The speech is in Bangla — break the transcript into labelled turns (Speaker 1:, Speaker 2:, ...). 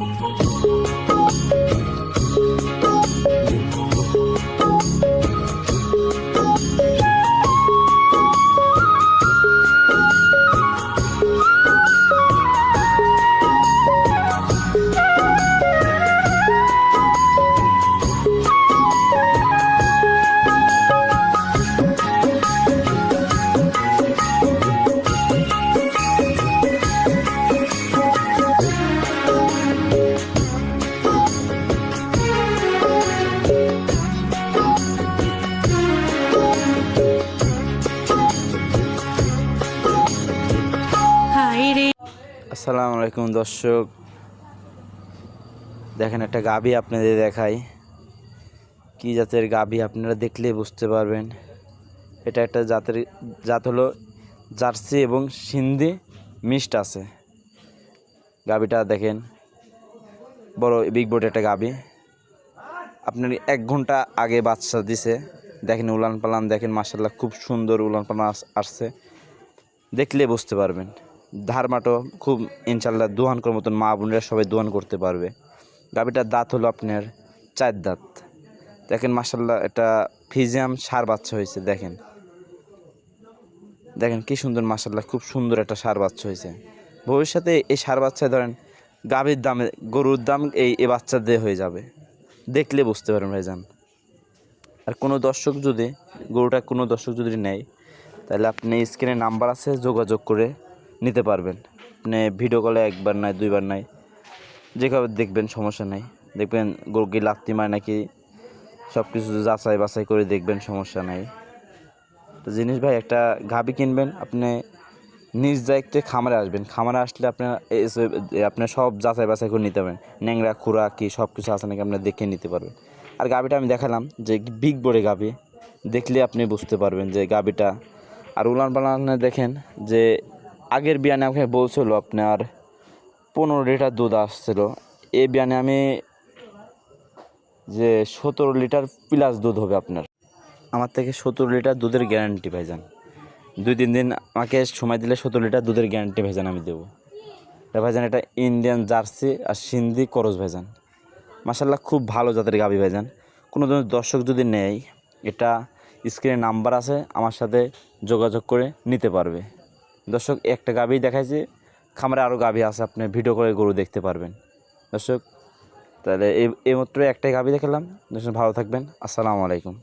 Speaker 1: Thank you.
Speaker 2: আসসালামু আলাইকুম দর্শক। দেখেন একটা গাভী আপনাদের দেখাই। কি জাতের গাভী আপনারা দেখলে বুঝতে পারবেন। এটা একটা জাতের, জাত হলো জার্সি এবং সিন্ধি মিক্সড আছে। গাভীটা দেখেন, বড় বিগ বোর্ড একটা গাভী। আপনার এক ঘণ্টা আগে বাচ্চা দিছে। দেখেন উলান পালান, দেখেন মাসাল্লাহ খুব সুন্দর উলান পালান আসছে। দেখলে বুঝতে পারবেন। ধারমাটো খুব ইনশাল্লাহ দোয়ান করার মতন মা বোনেরা সবাই দোয়ান করতে পারবে। গাভীটার দাঁত হলো আপনার চার দাঁত। দেখেন মাসাল্লাহ এটা ফিজিয়াম সার বাচ্চা হয়েছে, দেখেন। দেখেন কি সুন্দর মাসাল্লাহ খুব সুন্দর একটা সার বাচ্চা হয়েছে। ভবিষ্যতে এই সার বাচ্চা ধরেন গাভীর দামে, গরুর দাম এই এ বাচ্চা দিয়ে হয়ে যাবে। দেখলে বুঝতে পারবেন ভাইজান। আর কোনো দর্শক যদি, গরুটা কোনো দর্শক যদি নেয়, তাহলে আপনি স্ক্রিনে নাম্বার আছে, যোগাযোগ করে নিতে পারবেন। আপনি ভিডিও কলে একবার নাই দুইবার নাই যেভাবে দেখবেন, সমস্যা নাই। দেখবেন গরু কি লাত্তি মায় নাকি সব কিছু যাচাই বাছাই করে দেখবেন, সমস্যা নাই। তো জিনিস ভাই, একটা গাভি কিনবেন, আপনি নিজ দায়িত্বে খামারে আসবেন। খামারে আসলে আপনার আপনার সব যাচাই বাছাই করে নিতে পারবেন। ন্যাংরা, খুরা কি সব কিছু আছে নাকি আপনার দেখে নিতে পারবেন। আর গাভিটা আমি দেখালাম যে বিগ বড়ে গাভি দেখলে আপনি বুঝতে পারবেন যে গাভিটা আর উলান পালানে দেখেন যে আগের বিয়ানে আমাকে বলছিল আপনার পনেরো লিটার দুধ আসছিল। এই বিয়ানে আমি যে সতেরো লিটার প্লাস দুধ হবে আপনার। আমার থেকে সতেরো লিটার দুধের গ্যারান্টি ভাইজান। দুই, তিন দিন আমাকে সময় দিলে সতেরো লিটার দুধের গ্যারান্টি ভাইজান আমি দেবো। এটা ভাইজান, এটা ইন্ডিয়ান জার্সি আর সিন্ধি করজ ভাইজান। মাসাল্লাহ খুব ভালো জাতের গাভি ভাইজান। কোনো দর্শক যদি নেয়, এটা স্ক্রিনে নাম্বার আছে, আমার সাথে যোগাযোগ করে নিতে পারবে। দর্শক, একটা গাভি দেখাইছে। খামারে আরও গাভি আছে, আপনি ভিডিও করে গরু দেখতে পারবেন। দর্শক, তাহলে এই এইমাত্র একটাই গাভি দেখালাম। দর্শক, ভালো থাকবেন। আসসালামু আলাইকুম।